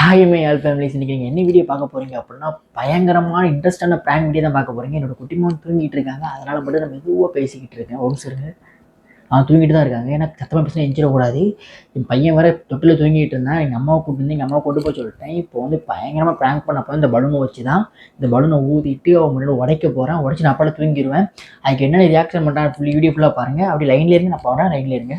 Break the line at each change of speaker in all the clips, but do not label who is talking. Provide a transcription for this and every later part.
Hi my all families இன்னைக்கு நீங்கள் என்ன வீடியோ பார்க்க போகிறீங்க அப்படின்னா பயங்கரமான இன்ட்ரெஸ்டான ப்ராங்க் வீடியோ தான் பார்க்க போகிறீங்க என்னோட குட்டிமான் தூங்கிட்டு இருக்காங்க. அதனால் மட்டும் நான் மெதுவாக பேசிக்கிட்டு இருக்கேன். ஒரு சிறு அவன் தூங்கிட்டு தான் இருக்காங்க. ஏன்னா சத்தமாக பேசினா எஞ்சிடக்கூடாது என் பையன் வேற தொட்டில் தூங்கிட்டு இருந்தான். எங்கள் அம்மாவை கூப்பிட்டு வந்து எங்கள் அம்மாவை கொண்டு போய் சொல்லிட்டேன். இப்போ வந்து பயங்கரமாக ப்ராங்க் பண்ணப்போ இந்த பலூனை வச்சு தான் இந்த பலூனை ஊதிட்டு அவன் முன்னாடி உடைக்க போகிறேன் உடச்சி நான் அப்பால தூங்கிடுவேன் அதுக்கு என்னென்ன ரியாக்ஷன் பண்ணுறான் ஃபுல் வீடியோ ஃபுல்லாக பாருங்கள் அப்படி லைனில் இருங்க. நான் போகிறேன் லைனில் இருங்க.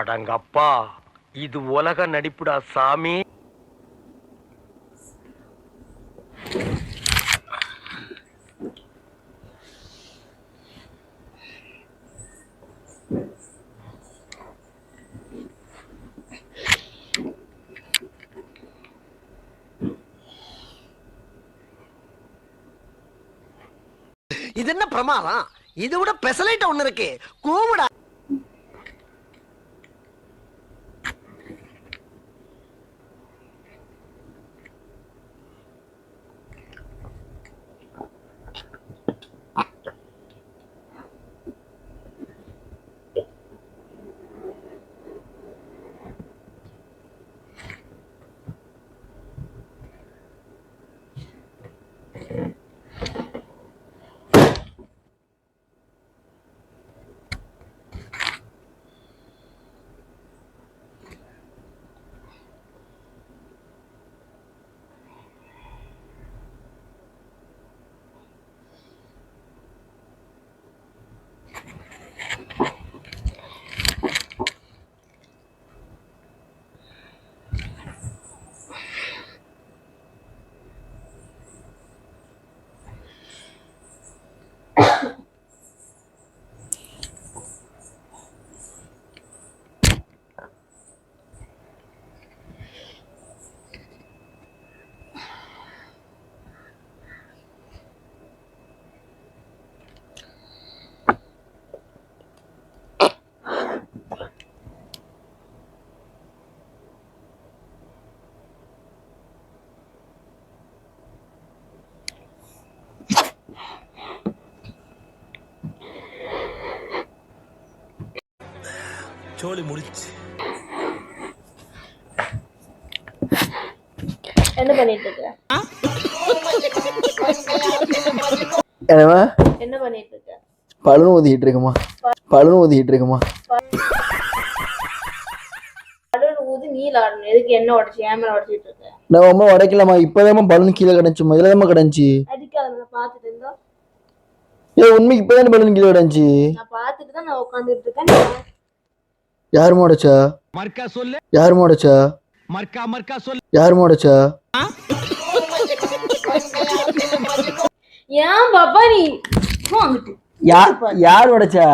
அடங்கப்பா. இது உலக நடிப்புடா சாமி.
இது என்ன பிரமாதம்? இது விட பெசலைட்ட ஒண்ணு இருக்கு. கூவிடா.
சோலி முடிச்சு
என்ன பண்ணிட்டு இருக்க
என்னவா
என்ன பண்ணிட்டு இருக்க
பலூன் ஊதிக்கிட்டு இருக்குமா பலூன் ஊதிக்கிட்டு இருக்குமா
பலூன் ஊதி நீ ஆடணும். எதுக்கு என்ன உடச்சு ஏமல உடச்சிட்டு இருக்க
நான் அம்மா உடைக்கலாமா இப்போதான் பலூன் கீழே கிடந்துச்சுமா இதில் தான் கிடந்துச்சு. உண்மைக்கு இப்போதான் பலூன் கீழே கிடந்துச்சு. யாருமா உடைச்சா
மர்க்கா சொல்லு.
யாருமா உடைச்சா
மர்க்கா மர்க்கா சொல்லு.
யாருமா உடைச்சா
ஏன் பாப்பா நீ? போ அங்கிட்டு.
யா யார் உடைச்சா?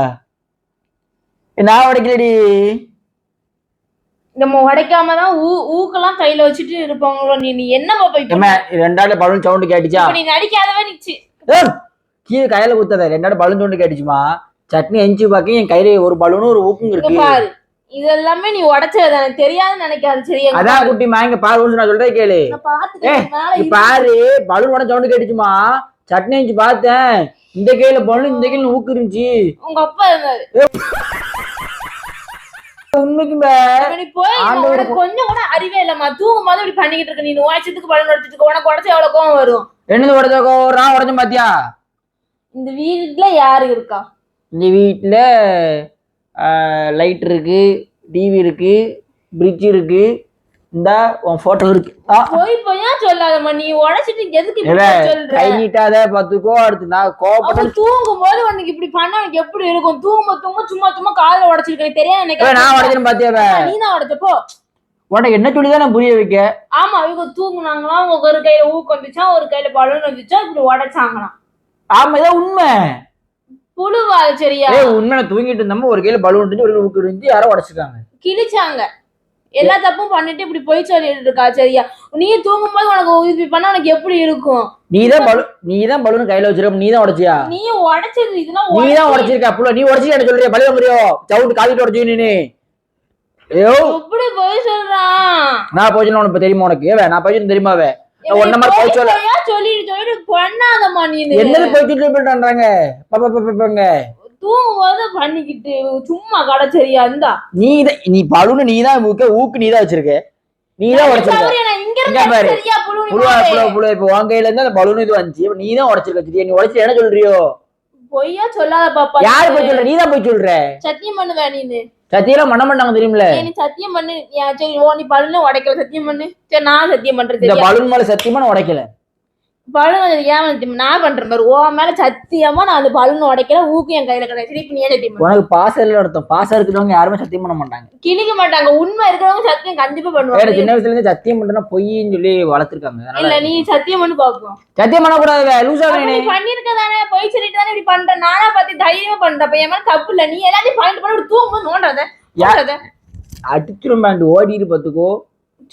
நான் உடைக்கலடி.
நம்ம உடைக்காம தான் ஊ ஊக்கெல்லாம் கையில வச்சுட்டு இருப்பாங்களோ நீ நீ என்ன பாப்பா இப்ப?
ரெண்டாவது பலூன் சவுண்டு கேட்டுச்சா?
நீ நடிக்காதவே நிச்சு.
கீழே கையில குத்தாத ரெண்டாவது பலூன் சவுண்டு கேட்டுச்சுமா. சட்னி எஞ்சி பார்க்க என் கையில ஒரு பலூனும் ஒரு ஊக்கும் இருக்கு.
இது எல்லாமே நீ உடைச்சது எனக்கு தெரியாதுன்னு நினைக்காது சரியா?
அதான் குட்டி மாங்க பாரு நான் சொல்றதை கேளு.
நான்.
பாரு பலூன் உடனே சவுண்டு கேட்டுச்சுமா. சட்னி எஞ்சி பார்த்தேன். இந்த கையில பலூன் இந்த கையில ஊக்கு இருந்துச்சு.
உங்க அப்பா இருந்தாரு.
உண்மைக்கும்
கொஞ்சம் கூட அறிவே இல்லம்மா தூங்கும் போது இப்படி பண்ணிக்கிட்டு இருக்க நீ உழைச்சதுக்கு பலன் உடச்சதுக்கு உனக்கு உடச்சா எவ்வளவு கோவம் வரும்?
என்னது உடச்சோ நான் உடச்சேன் பாத்தியா?
இந்த வீட்டுல யாரு இருக்கா?
இந்த வீட்டுல லைட் இருக்கு டிவி இருக்கு பிரிட்ஜ் இருக்கு. இந்த உன் போட்டோ இருக்கு.
போய் போயா சொல்லாதம்மா நீ உழைச்சிட்டு எதுக்கு சொல்ற?
கை நீட்டாத பாத்துக்கோ அடுத்து நான் கோபப்பட்ட
அவன் தூங்கும் போது உனக்கு இப்படி பண்ண உனக்கு எப்படி இருக்கும்? தூங்க தூங்க சும்மா சும்மா காதுல உடைச்சிருக்க தெரியாது
இவ, நான்
எனக்கு
உடச்சேன்னு பாத்தியா
நீ தான் உடைச்சப்போ
உனக்கு என்ன சொல்லிதான் நான் புரிய வைக்க?
ஆமா இவங்க தூங்குனாங்களாம் ஒரு கையில ஊக்கு வந்துச்சா ஒரு கையில பலூன் வந்துச்சா இப்படி உடைச்சாங்களாம்.
ஆமா இதான் உண்மை.
புழுவா அது சரியா?
ஏய் உண்மை நான் தூங்கிட்டு இருந்தோம் ஒரு கையில பலூன் இருந்துச்சு ஒரு ஊக்கு இருந்துச்சு யாரோ உடச்சிருக்காங்க.
கிழிச்சாங்க. எல்லா தப்பும் பண்ணிட்டு இப்படி போய் சொல்லிட்டு இருக்கா சரியா? நீ தூங்கும் போது உனக்கு இப்படி பண்ணா உனக்கு எப்படி இருக்கும்?
நீ தான் பலூன் நீ தான் பலூன் கையில வச்சிருக்க நீ தான் உடச்சியா?
நீ உடைச்சது இதெல்லாம்
நீ தான்
உடைச்சு-
உடச்சிருக்க அப்பல நீ உடச்சி என்ன சொல்றியா? பழி வாங்குறியோ? சவுட்டு காலிட்டு உடச்சு நீ ஐயோ
எப்படி போய் சொல்றான்.
நான் போய் உனக்கு இப்ப தெரியுமா உனக்கு? நான் போய் தெரியுமாவே? ஒன்ன மாதிரி போய் சொல்ல
சொல்லிட்டு சொல்லிட்டு பண்ணாதம்மா நீ
என்னது போய் சொல்லி பண்றாங்க? பாப்பா பாப்பாங்க
தூங்கும் போது பண்ணிக்கிட்டு சும்மா கடை சரியா இருந்தா?
நீ நீ பலூன் நீ தான் ஊக்க நீ தான் வச்சிருக்க. நீ தான் உடச்சிருக்க. பாரு. புழுவா. புழுவ புழுவ. இப்ப உன் கையில இருந்து அந்த பலூன் இது வந்துச்சு. நீ தான் உடச்சிருக்க சரியா நீ உடச்சு என்ன சொல்றியோ?
பொய்யா சொல்லாத பாப்பா
யாரு போய் சொல்ற? நீ தான் போய் சொல்ற.
சத்தியம் பண்ணுவ நீனு?
சத்தியெல்லாம் பண்ண மாட்டாங்க தெரியுமில?
நீ சத்தியம் பண்ணு. சரி ஓ நீ பல்லுன்னு உடைக்கல. சத்தியம் பண்ணு. சரி நான் சத்தியம் பண்றேன்
இந்த பலூன் மேல சத்தியமா நான் உடைக்கல.
பலூன் ஏன் நான் பண்றேன் பாரு ஓ மேல சத்தியமா நான் அந்த பலூன் உடைக்கல ஊக்கு என் கையில கிடையாது. சரி இப்ப நீ சத்தியம் பண்ணு?
உனக்கு பாசம் இல்ல அர்த்தம். பாசம் இருக்கிறவங்க யாருமே சத்தியம் பண்ண மாட்டாங்க.
கிழிக்க மாட்டாங்க. உண்மை இருக்கிறவங்க சத்தியம் கண்டிப்பா பண்ணுவாங்க.
சின்ன வயசுல இருந்து சத்தியம் பண்றேன்னா பொய்ன்னு சொல்லி வளர்த்துருக்காங்க.
இல்ல நீ சத்தியம் பண்ணி பாப்போம்.
சத்தியம் பண்ணக்கூடாது லூசா
நீ. பண்ணிருக்க தானே? போய் சொல்லிட்டு தானே இப்படி பண்ற? நானா பார்த்து தைரியமா பண்ற அப்ப என் மேல தப்பு இல்ல. நீ எல்லாத்தையும் பண்ணிட்டு பண்ணி
யா-
நோண்டாத.
அடிச்சிரும் பேண்ட் ஓடிட்டு பாத்துக்கோ.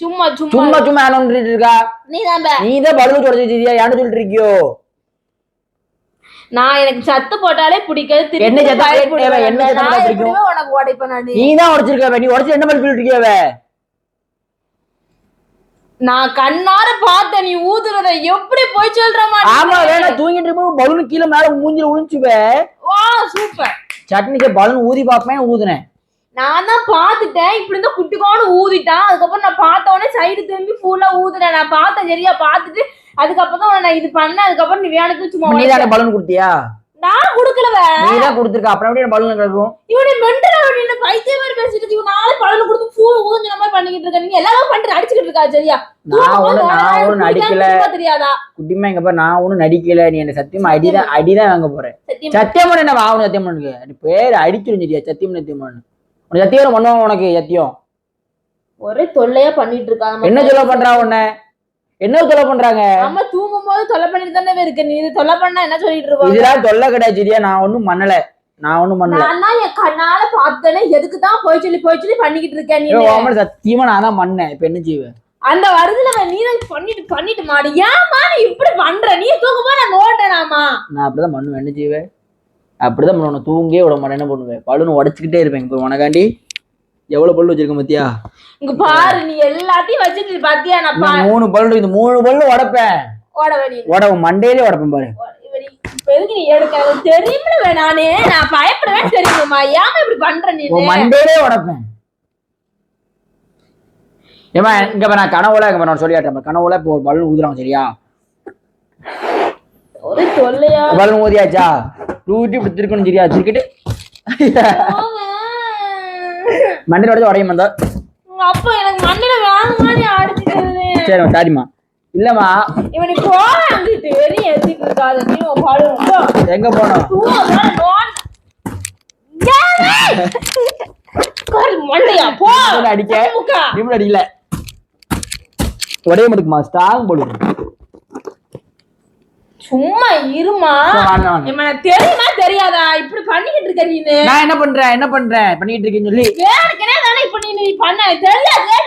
சும்மா சும்மா.
சும்மா பண்ணிட்டு இருக்கா
நீ தான்
நீ தான் பலூன் வச்சிருக்கியா யாரு சொல்லிட்டு இருக்கியோ
நான் எனக்கு சத்து போட்டாலே பிடிக்காது
என்ன சத்து
பயப்படுவேன்.
போட்டா என்ன சத்து
நான்
போட்டா
எப்படியுமே உனக்கு உடைப்பேன் நானு
நீ? தான் உடச்சிருக்க நீ உடச்சு என்ன மாதிரி சொல்லிட்டு இருக்கியாவ?
நான் கண்ணார பார்த்தேன் நீ ஊதுறத. எப்படி போய் சொல்ற
ஆமா
மாதிரி
வேணா தூங்கிட்டு இருக்கும் பலூன் கீழே மேல மூஞ்சில விழுந்துச்சுவே
வா சூப்பர்.
சட்னிக்கு பலூன் ஊதி பாப்பேன் ஊதுனேன்.
நான் தான் பார்த்துட்டேன். இப்படி இருந்தா குட்டிக்கோன்னு ஊதிட்டான். அதுக்கப்புறம் நான் பார்த்த உடனே சைடு திரும்பி ஃபுல்லா ஊதுனேன். நான் பார்த்தேன் சரியா பார்த்துட்டு அதுக்கப்புறம் தான் நான் இது பண்ணேன். அதுக்கப்புறம் நீ வேணுக்கு சும்மா
நீ தானே பலூன் கொடுத்தியா?
நான் கொடுக்கலவ.
நீ தான் கொடுத்துருக்க. அப்புறம் எப்படி பலூன் கிடக்கும்?
இவனை மென்டல் அப்படின்னு பைத்திய மாதிரி பேசிட்டு இவன் நாளை பழனு கொடுத்து பூ ஊதுன மாதிரி பண்ணிக்கிட்டு இருக்க நீ எல்லாரும் பண்ணிட்டு அடிச்சுக்கிட்டு இருக்கா சரியா?
நான் ஒண்ணு நான் ஒண்ணு நடிக்கல
தெரியாதா?
குட்டிமா எங்க பாரு. நான் ஒண்ணும் நடிக்கல. நீ என்ன சத்தியமா அடிதான் அடிதான் வாங்க போறேன்
சத்தியம்.
என்ன ஆகணும் சத்தியம் பண்ணுங்க பேர் அடிச்சிரும் சரியா? சத்தியம் சத்தியம் பண்ணு உனக்கு சத்தியம் பண்ணுவாங்க உனக்கு சத்தியம்
ஒரே தொல்லையா பண்ணிட்டு இருக்காங்க
என்ன சொல்ல பண்றா உன்ன? என்ன சொல்ல பண்றாங்க?
அம்மா தூங்கும் போது தொல்லை பண்ணிட்டு தானே இருக்கு. நீ இது தொல்லை பண்ணா என்ன சொல்லிட்டு இருப்பாங்க
இதெல்லாம் தொல்லை கிடையாது நான் ஒண்ணும் பண்ணல. நான் ஒண்ணும் பண்ணல.
நான் என் கண்ணால பார்த்தேனே. எதுக்கு தான் போய் சொல்லி போய் சொல்லி பண்ணிக்கிட்டு இருக்க நீ
சத்தியமா நான் தான் பண்ணேன். இப்ப என்ன செய்வேன்
அந்த வருதுல நீ தான் பண்ணிட்டு பண்ணிட்டு மாடு. ஏன்மா நீ இப்படி பண்ற? நீ தூங்கும் போது நான் நோண்டனாமா
நான் அப்படிதான் பண்ணுவேன். என்ன செய்வேன் அப்படிதான் பண்ணுவேன் தூங்கே விட மாட்டேன். என்ன பண்ணுவேன் பலூன் உடச்சுக்கிட்டே இருப்பேன். இப்போ உனக்காண்டி எவ்வளவு பல்லு வச்சிருக்கேன் பாத்தியா
இங்க பாரு நீ எல்லாத்தையும் வச்சுட்டு பாத்தியா? நான்
மூணு பல்லு இந்த மூணு பல்லு உடைப்பேன்.
ஓட வேணி
உட மண்டையிலே உடைப்பேன் பாரு.
தெரியுமில்ல நானே நான் பயப்படுவேன் தெரியுமா? ஏமா இப்படி பண்ற நீ?
மண்டையிலே உடைப்பேன். ஏமா இங்க நான் கனவுல இங்க நான் சொல்லியாட்டேன் கனவுல இப்போ ஒரு பலூன் ஊதுறாங்க சரியா?
ஒரே தொல்லையா?
பலூன் ஊதியாச்சா ஊட்டி இப்படி திருக்கணும் சரியா? திருக்கிட்டு. மண்டையில உடச்சு உடையும் வந்தா
அப்பா எனக்கு வேணுமா நீ அடிச்சுக்கிறது
சரிம்மா சாரிம்மா இல்லம்மா.
இவனுக்கு போறாங்கிட்டு வெறி ஏத்திட்டு இருக்காத. நீ பாடு
எங்க போனோம்? அடிக்க. அடிக்கல. ஒரே மட்டுக்குமா ஸ்ட்ராங் பலூன்
சும்மா இருமா. எனக்கு தெரியுமா தெரியாதா? இப்படி பண்ணிக்கிட்டு இருக்க நீனு.
நான் என்ன பண்றேன் என்ன பண்றேன் பண்ணிட்டு இருக்கேன்னு சொல்லி.
வேணுக்கனே தானே இப்ப நீ நீ பண்ண. தெரியாது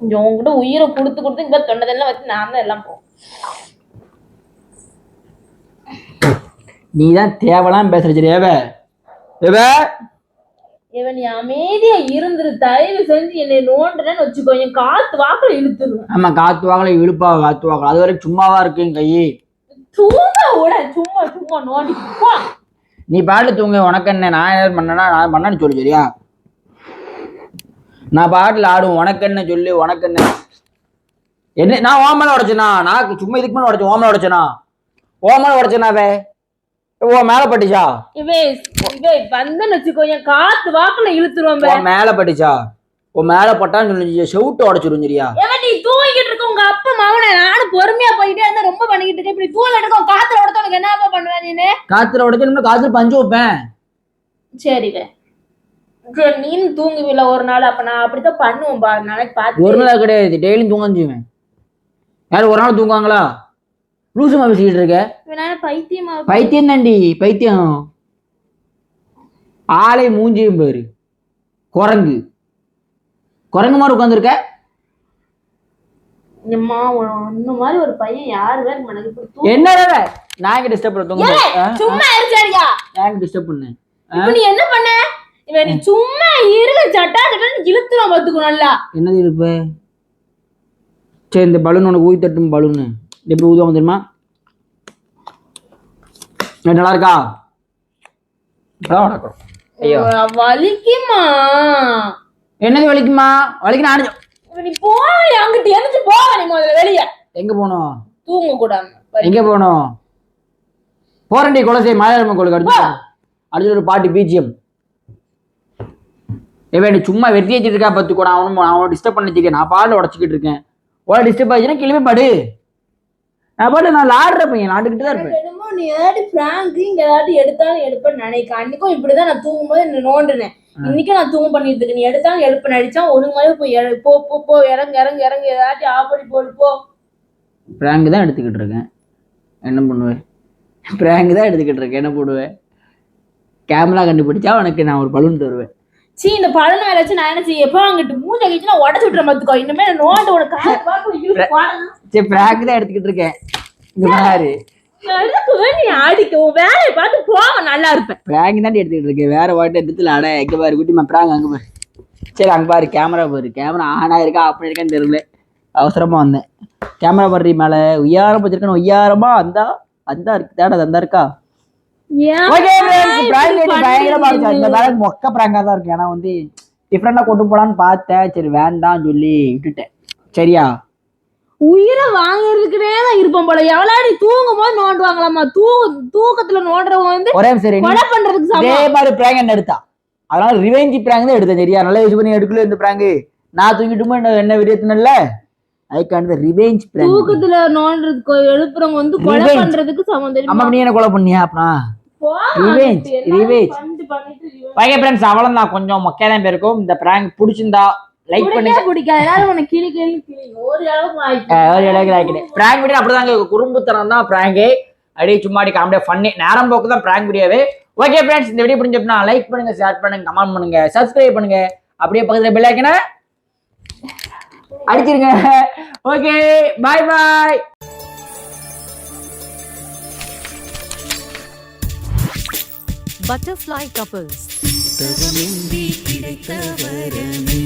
கொஞ்சம் உங்ககிட்ட உயிரை கொடுத்து கொடுத்து இங்க தொண்டதெல்லாம் வச்சு நான் தான் எல்லாம் போ
நீ தான் தேவலாம் பேசுற சரி ஏவ? ஏவ?
இவன் நீ அமைதியா இருந்துரு தயவு செஞ்சு என்னை நோண்டுறேன்னு வச்சுக்கோ. என் காத்து வாக்குல இழுத்துருவேன்
ஆமா காத்து வாங்கல இழுப்பா காத்து வாங்கல அது வரைக்கும் சும்மாவா இருக்கு என் கை
தூங்க விட சும்மா சும்மா நோண்டி. போ.
நீ பாட்டில் தூங்க உனக்கு என்ன? நான் என்ன பண்ணேன்னா நான் பண்ணேன்னு சொல்லு சரியா? நான் பாட்டில் ஆடும் உனக்கு என்ன சொல்லு உனக்கு என்ன? என்ன நான் ஓமலை உடைச்சனா? நான் சும்மா இதுக்கு மேலே உடைச்சேன் ஓமலை உடைச்சனா? ஓமலை உடைச்சனாவே? ஓ மேலே பட்டுச்சா?
இவே இவே வந்தன்னு வச்சுக்கோ என் காத்து வாக்குல இழுத்துருவோம்.
உன் மேலே பட்டுச்சா? உன் மேலே பட்டான்னு சொல்லி செவுட்டு உடைச்சிரும் சரியா
நீ தூங்கிட்டு இருக்க உங்க அப்பா மகனை நானும் பொறுமையா போயிட்டே இருந்தா ரொம்ப பண்ணிக்கிட்டு இருக்க இப்படி தூங்க எடுக்க காத்துல உடத்த உனக்கு என்ன பண்ணுவேன் நீனு?
காத்துல உடைச்சா காத்துல பஞ்சு வைப்பேன்.
சரி வே சரி நீனும் தூங்குவில ஒரு நாள் அப்ப நான் அப்படித்தான் பண்ணுவேன் பா நாளைக்கு
ஒரு
பார்த்து
நாள் கிடையாது டெய்லியும் தூங்க செய்வேன் யாரும் ஒரு நாள் தூங்குவாங்களா? லூசுமா பேசிக்கிட்டு இருக்க?
பைத்தியமா
பைத்தியம். தாண்டி பைத்தியம். ஆளை மூஞ்சியும் பேரு. குரங்கு. குரங்கு மாதிரி உட்காந்துருக்க
ஒன்னு மாதிரி ஒரு பையன் யாரு
என்ன டிஸ்டர்ப் பண்ண?
சும்மா இருச்சாரியா
நான் எங்க டிஸ்டர்ப்
இப்ப நீ என்ன பண்ண? இவன் நீ சும்மா இருக்க சட்டா சட்டான்னு இழுத்துரும் பாத்துக்கோ நல்லா.
என்னது இருப்ப சரி இந்த பலூன் உனக்கு ஊதி தட்டும் பலூனு எப்படி ஊதுவாங்க தெரியுமா நல்லா இருக்கா ஐயோ
வலிக்குமா
என்னது வலிக்குமா வலிக்கு நான்
நீ போ அங்கிட்டு எழுந்து போவ நீ முதல்ல வெளிய
எங்க போனோம்
தூங்க கூடாது
எங்க போனோம் போறண்டி குலசை மாயாளம்ம கோளுக்கு அடிச்சு அடுத்து ஒரு பாட்டு பிஜிஎம் ஏவே நீ சும்மா வெட்டி வச்சுட்டு இருக்கா பத்து கூட அவனும் அவனை டிஸ்டர்ப் பண்ணி வச்சுக்க நான் பாடல உடச்சிக்கிட்டு இருக்கேன் உடனே டிஸ்டர்ப் ஆச்சுன்னா கிளம்பி படு நான் பாட்டு நான் லாடுற பையன் லாண்டுக்கிட்டு தான் இருப்பேன்.
என்னமோ நீ ஏதாட்டி பிராங்க் இங்க ஏதாட்டி எடுத்தாலும் எடுப்பேன்னு நினைக்க அன்னைக்கும் இப்படிதான் நான் தூங்கும்போது என்ன நோண்டுனேன். இன்னைக்கும் நான் தூங்க பண்ணிட்டு இருக்கேன். நீ எடுத்தாலும் எடுப்ப நடிச்சா ஒழுங்காவே போய் இற- போ போ போ இறங்கு இறங்கு இறங்கு. ஏதாட்டி ஆஃப் பண்ணி போடு போ.
பிராங்க் தான் எடுத்துக்கிட்டு இருக்கேன். என்ன பண்ணுவேன் பிராங்க் தான் எடுத்துக்கிட்டு இருக்கேன். என்ன பண்ணுவேன் கேமரா கண்டுபிடிச்சா உனக்கு நான் ஒரு பலூன் தருவேன்.
சீ இந்த பழன வேலை நான் என்ன செய்ய எப்போ அங்கிட்டு மூஞ்ச கழிச்சு நான் உடச்சு விட்டுறேன் பாத்துக்கோ. இனிமே நான் நோண்டு உனக்கு
சரி பிராங்க் தான் எடுத்துக்கிட்டு இருக்கேன். இங்க பாரு.
வேலையை பார்த்து போவ நல்லா இருப்பேன்.
பிராங்க் தான் எடுத்துக்கிட்டு இருக்கேன். வேற வாட்டி எடுத்துல அட எங்க பாரு குட்டிமா பிராங்க் அங்க பாரு. சரி அங்க பாரு கேமரா பாரு. கேமரா ஆன் ஆயிருக்கா ஆஃப் பண்ணிருக்கான்னு தெரியல. அவசரமா வந்தேன். கேமரா பாரு மேல. உய்யாரம் வச்சிருக்கேன் உய்யாரமா? அந்தா அந்தா இருக்கு. அந்தா இருக்கா? பயங்கரமா இருக்கு மொக்க பிராங்கா தான் இருக்கு. ஏன்னா வந்து டிஃப்ரெண்டா கொண்டு போலான்னு பார்த்தேன். சரி வேண்டாம் சொல்லி விட்டுட்டேன். சரியா?
உயிரை வாங்குறதுக்குனே தான் இருப்போம் போல. எவ்வளவு தூங்கும் போது நோண்டுவாங்களாமா தூ தூக்கத்துல நோண்டுறவங்க வந்து
ஒரே சரி
கொலை பண்றதுக்கு சமம்.
மாதிரி பிராங்க் என்ன எடுத்தா? அதனால ரிவெஞ்ச் பிராங்க் தான் எடுத்தேன் சரியா? நல்லா யூஸ் பண்ணி எடுக்கல இந்த பிராங்க் நான் தூங்கிட்டுமா என்ன விரியத்தினல்ல அதுக்கான ரிவெஞ்ச் பிராங்க்
தூக்கத்துல நோண்டுறதுக்கு எழுப்புறவங்க வந்து கொலை. பண்றதுக்கு சமம்
அம்மா
தெரியுமா
நீ என்ன கொலை பண்ணியா அப்பனா?
பண்ணிட்டு revenge.
பைய ஃப்ரெண்ட்ஸ் அவ்வளோதான் கொஞ்சம் மொக்கையா தான் போயிருக்கும். இந்த பிராங்க் பிடிச்சிருந்தா லைக் பண்ணுங்க
பிடிக்கவே பிடிக்காது. எல்லாரும் உனக்கு கிளி கிளி கிளி. ஒரு அளவுக்கு
ஒரு இலக்கு லைக் பிராங்க் வீடியோ அப்படிதாங்க குறும்புத்தனம் தான் பிராங்கு அப்படியே சும்மாடி காமெடியா ஃபன்னி நேரம் போக்கு தான் பிராங்க் வீடியோவே ஓகே ஃப்ரெண்ட்ஸ் இந்த வீடியோ பிடிச்சப்பனா லைக் பண்ணுங்க ஷேர் பண்ணுங்க கமெண்ட் பண்ணுங்க சப்ஸ்கிரைப் பண்ணுங்க. அப்படியே பக்கத்துல பெல் ஐக்கனை அடிச்சிருங்க. Okay bye bye
Butterfly couples. கிடைத்த வரமே